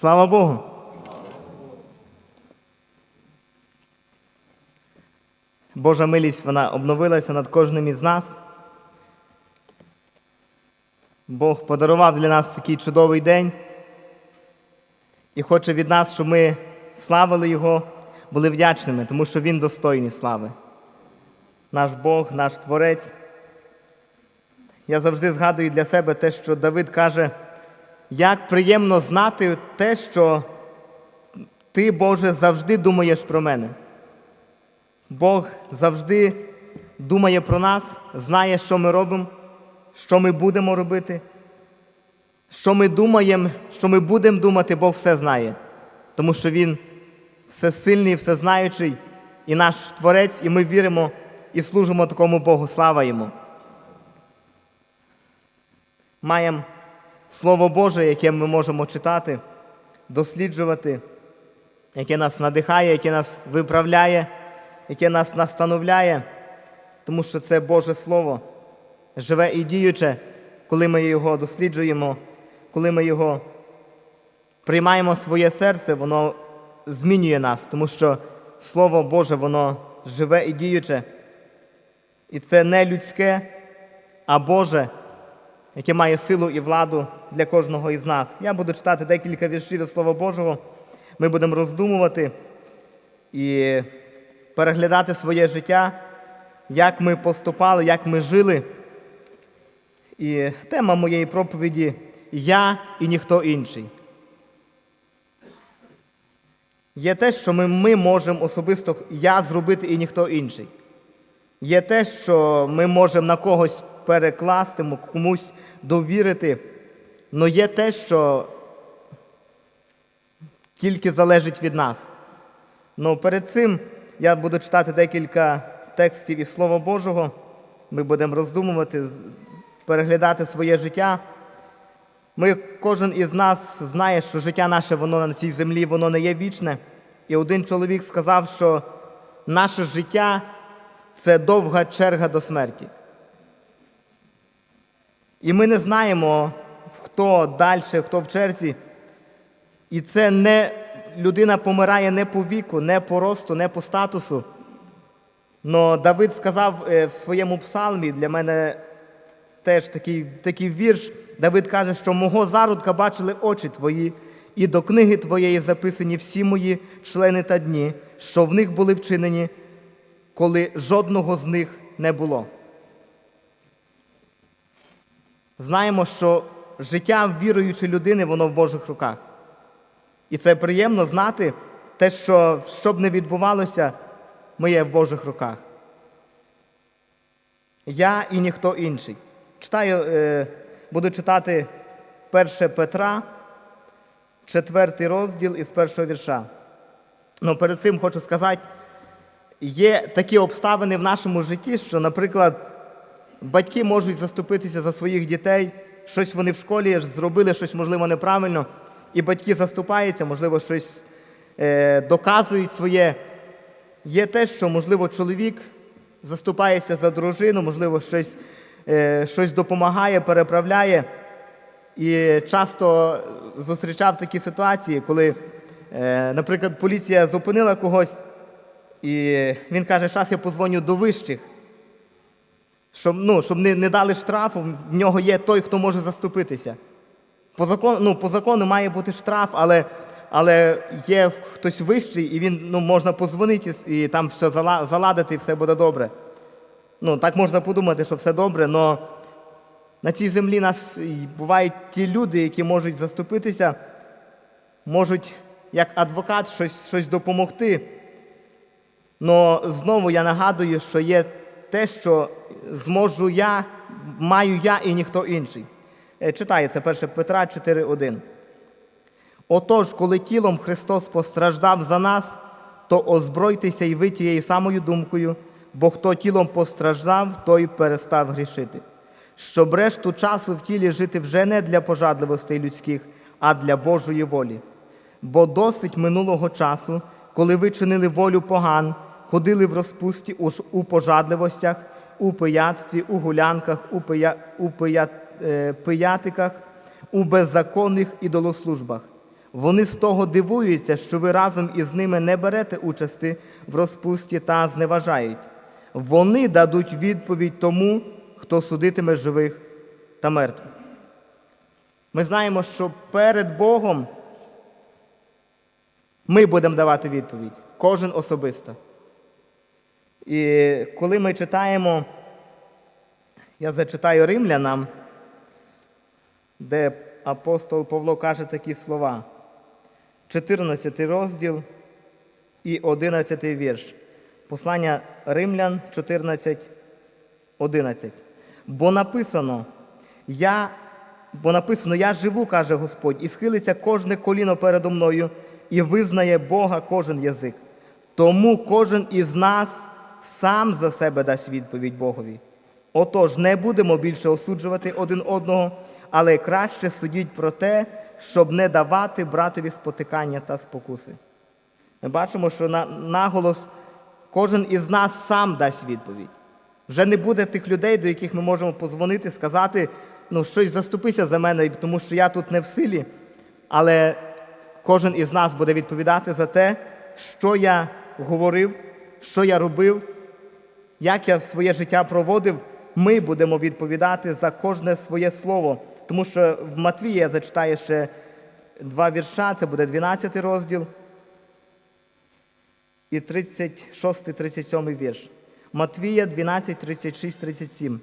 Слава Богу! Божа милість вона обновилася над кожним із нас. Бог подарував для нас такий чудовий день і хоче від нас, щоб ми славили Його, були вдячними, тому що Він достойний слави. Наш Бог, наш Творець. Я завжди згадую для себе те, що Давид каже, як приємно знати те, що ти, Боже, завжди думаєш про мене. Бог завжди думає про нас, знає, що ми робимо, що ми будемо робити, що ми думаємо, що ми будемо думати, Бог все знає. Тому що Він всесильний, всезнаючий і наш Творець, і ми віримо і служимо такому Богу. Слава Йому. Маємо Слово Боже, яке ми можемо читати, досліджувати, яке нас надихає, яке нас виправляє, яке нас настановляє, тому що це Боже Слово живе і діюче, коли ми його досліджуємо, коли ми його приймаємо в своє серце, воно змінює нас, тому що Слово Боже, воно живе і діюче. І це не людське, а Боже, яке має силу і владу для кожного із нас. Я буду читати декілька віршів від Слова Божого. Ми будемо роздумувати і переглядати своє життя, як ми поступали, як ми жили. І тема моєї проповіді Я і ніхто інший. Є те, що ми, ми можемо особисто я зробити і ніхто інший. Є те, що ми можемо на когось перекласти, комусь довірити, але є те, що тільки залежить від нас. Ну перед цим я буду читати декілька текстів із Слова Божого. Ми будемо роздумувати, переглядати своє життя. Ми, Кожен із нас знає, що життя наше воно на цій землі воно не є вічне. І один чоловік сказав, що наше життя це довга черга до смерті. І ми не знаємо, хто далі, хто в черзі. І це не людина помирає не по віку, не по росту, не по статусу. Но Давид сказав е, в своєму псалмі, для мене теж такий, такий вірш. Давид каже, що мого зародка бачили очі твої, і до книги твоєї записані всі мої члени та дні, що в них були вчинені, коли жодного з них не було. Знаємо, що життя віруючої людини, воно в Божих руках. І це приємно знати те, що що б не відбувалося, ми є в Божих руках. Я і ніхто інший. Читаю, е, буду читати 1 Петра, 4 розділ із першого вірша. Ну, перед цим хочу сказати, є такі обставини в нашому житті, що, наприклад, батьки можуть заступитися за своїх дітей, щось вони в школі зробили, щось, можливо, неправильно, і батьки заступаються, можливо, щось е, доказують своє. Є те, що, можливо, чоловік заступається за дружину, можливо, щось, е, щось допомагає, переправляє. І часто зустрічав такі ситуації, коли, е, наприклад, поліція зупинила когось, і він каже, зараз я позвоню до вищих, щоб ну, щоб не не дали штрафу, в нього є той, хто може заступитися. По закону ну, по закону має бути штраф, але але є хтось вищий, і він ну, можна позвонити і там все заладити, і все буде добре. Ну, Так можна подумати, що все добре, але на цій землі нас бувають ті люди, які можуть заступитися, можуть як адвокат щось щось допомогти. Но знову я нагадую, що є те, що зможу я, маю я і ніхто інший. Читається 1 Петра 4.1. Отож, коли тілом Христос постраждав за нас, то озбройтеся і ви тією самою думкою, бо хто тілом постраждав, той перестав грішити. Щоб решту часу в тілі жити вже не для пожадливостей людських, а для Божої волі. Бо досить минулого часу, коли ви чинили волю поган, ходили в розпусті у пожадливостях, у пияцтві, у гулянках, у, пия, у пия, е, пиятиках, у беззаконних ідолослужбах. Вони з того дивуються, що ви разом із ними не берете участі в розпусті та зневажають. Вони дадуть відповідь тому, хто судитиме живих та мертвих. Ми знаємо, що перед Богом ми будемо давати відповідь, кожен особисто. І коли ми читаємо, я зачитаю римлянам, де апостол Павло каже такі слова. 14 розділ і 11 вірш. Послання Римлян 14, 11. Бо написано, я, бо написано, я живу, каже Господь, і схилиться кожне коліно передо мною, і визнає Бога кожен язик. Тому кожен із нас сам за себе дасть відповідь Богові. Отож, не будемо більше осуджувати один одного, але краще судіть про те, щоб не давати братові спотикання та спокуси. Ми бачимо, що на наголос кожен із нас сам дасть відповідь. Вже не буде тих людей, до яких ми можемо позвонити, сказати, ну, щось заступися за мене, тому що я тут не в силі. Але кожен із нас буде відповідати за те, що я говорив, що я робив, як я своє життя проводив. Ми будемо відповідати за кожне своє слово. Тому що в Матвія я зачитаю ще два вірша, це буде 12 розділ і 36-37 вірш. Матвія 12, 36, 37.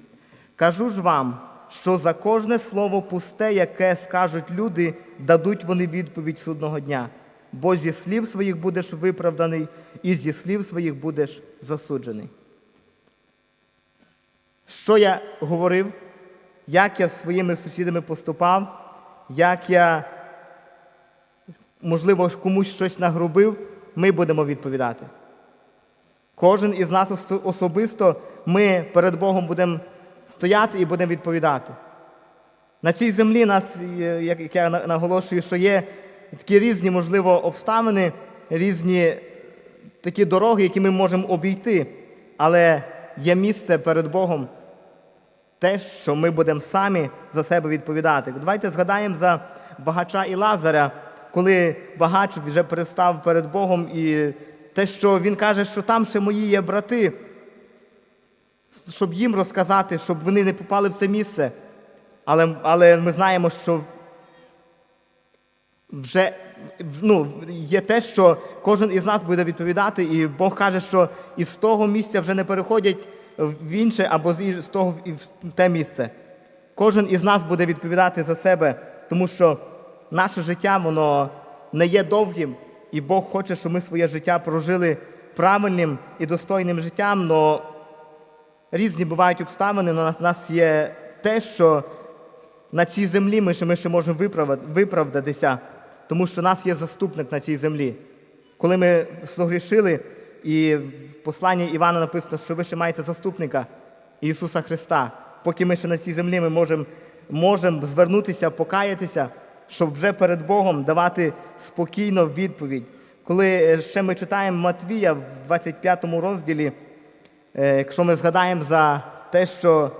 Кажу ж вам, що за кожне слово пусте, яке скажуть люди, дадуть вони відповідь судного дня. Бо зі слів своїх будеш виправданий, і зі слів своїх будеш засуджений. Що я говорив, як я з своїми сусідами поступав, як я, можливо, комусь щось нагрубив, ми будемо відповідати. Кожен із нас особисто ми перед Богом будемо стояти і будемо відповідати. На цій землі нас, е, як як я наголошую, що є такі різні, можливо, обставини, різні такі дороги, які ми можемо обійти, але є місце перед Богом, те, що ми будемо самі за себе відповідати. Давайте згадаємо за багача і Лазаря, коли багач вже перестав перед Богом і те, що він каже, що там ще мої є брати, щоб їм розказати, щоб вони не попали в це місце. Але, але ми знаємо, що вже ну, є те, що кожен із нас буде відповідати, і Бог каже, що із того місця вже не переходять в інше або з того в- в те місце. Кожен із нас буде відповідати за себе, тому що наше життя воно не є довгим, і Бог хоче, щоб ми своє життя прожили правильним і достойним життям. але різні бувають обставини, але у нас є те, що на цій землі ми ще, ми ще можемо виправдатися, тому що нас є заступник на цій землі. Коли ми согрішили, і в посланні Івана написано, що ви ще маєте заступника Ісуса Христа, поки ми ще на цій землі ми можемо можем звернутися, покаятися, щоб вже перед Богом давати спокійно відповідь. Коли е, ще ми читаємо Матвія в 25 розділі, е, якщо ми згадаємо за те, що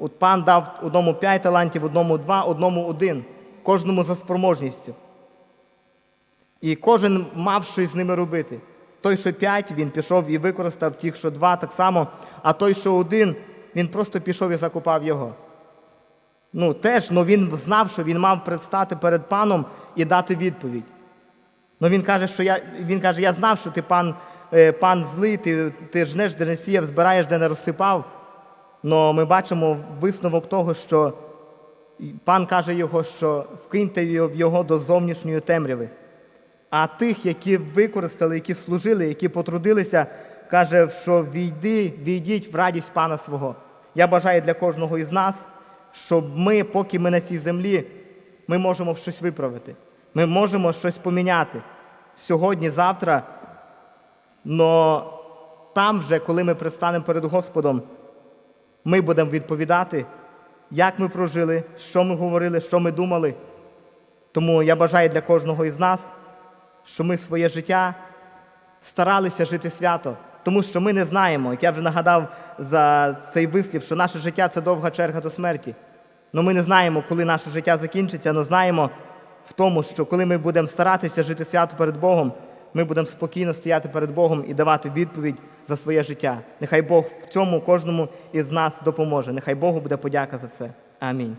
От пан дав одному п'ять талантів, одному два, одному один, кожному за спроможністю. І кожен мав щось з ними робити. Той, що п'ять, він пішов і використав тих, що два, так само, а той, що один, він просто пішов і закопав його. Ну, теж, ну він знав, що він мав предстати перед паном і дати відповідь. Ну він каже, що я, він каже, я знав, що ти пан, е, пан злий, ти, ти жнеш, де не сіяв, збираєш, де не розсипав. Но ми бачимо висновок того, що пан каже його, що вкиньте його до зовнішньої темряви. А тих, які використали, які служили, які потрудилися, каже, що війди, війдіть в радість пана свого. Я бажаю для кожного із нас, щоб ми, поки ми на цій землі, ми можемо щось виправити. Ми можемо щось поміняти сьогодні, завтра. Но там вже, коли ми предстанемо перед Господом, ми будемо відповідати, як ми прожили, що ми говорили, що ми думали. Тому я бажаю для кожного із нас, що ми своє життя старалися жити свято, тому що ми не знаємо, як я вже нагадав за цей вислів, що наше життя це довга черга до смерті. Ну ми не знаємо, коли наше життя закінчиться, але знаємо, в тому, що коли ми будемо старатися жити свято перед Богом, ми будемо спокійно стояти перед Богом і давати відповідь за своє життя. Нехай Бог в цьому кожному із нас допоможе. Нехай Богу буде подяка за все. Амінь.